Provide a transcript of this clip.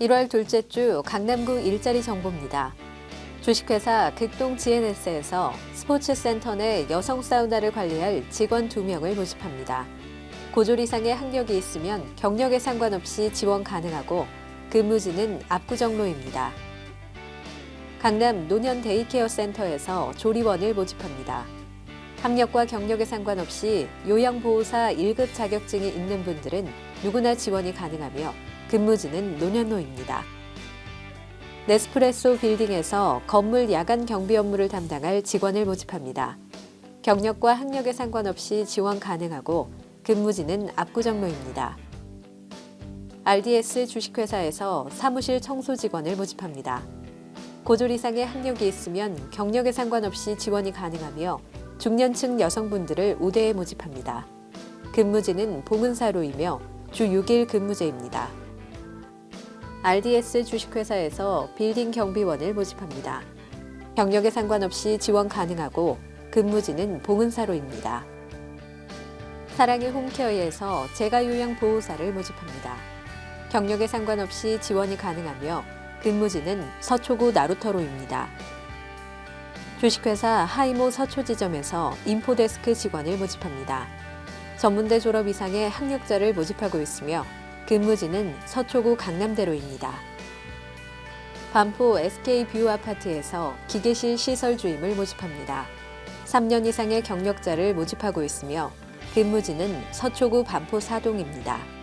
1월 둘째 주 강남구 일자리 정보입니다. 주식회사 극동 GNS에서 스포츠센터 내 여성 사우나를 관리할 직원 2명을 모집합니다. 고졸 이상의 학력이 있으면 경력에 상관없이 지원 가능하고 근무지는 압구정로입니다. 강남 노년 데이케어 센터에서 조리원을 모집합니다. 학력과 경력에 상관없이 요양보호사 1급 자격증이 있는 분들은 누구나 지원이 가능하며 근무지는 노년로입니다. 네스프레소 빌딩에서 건물 야간 경비 업무를 담당할 직원을 모집합니다. 경력과 학력에 상관없이 지원 가능하고 근무지는 압구정로입니다. RDS 주식회사에서 사무실 청소 직원을 모집합니다. 고졸 이상의 학력이 있으면 경력에 상관없이 지원이 가능하며 중년층 여성분들을 우대에 모집합니다. 근무지는 봉은사로이며 주 6일 근무제입니다. RDS 주식회사에서 빌딩 경비원을 모집합니다. 경력에 상관없이 지원 가능하고 근무지는 봉은사로입니다. 사랑의 홈케어에서 재가요양 보호사를 모집합니다. 경력에 상관없이 지원이 가능하며 근무지는 서초구 나루터로입니다. 주식회사 하이모 서초지점에서 인포데스크 직원을 모집합니다. 전문대 졸업 이상의 학력자를 모집하고 있으며 근무지는 서초구 강남대로입니다. 반포 SK뷰 아파트에서 기계실 시설 주임을 모집합니다. 3년 이상의 경력자를 모집하고 있으며 근무지는 서초구 반포 사동입니다.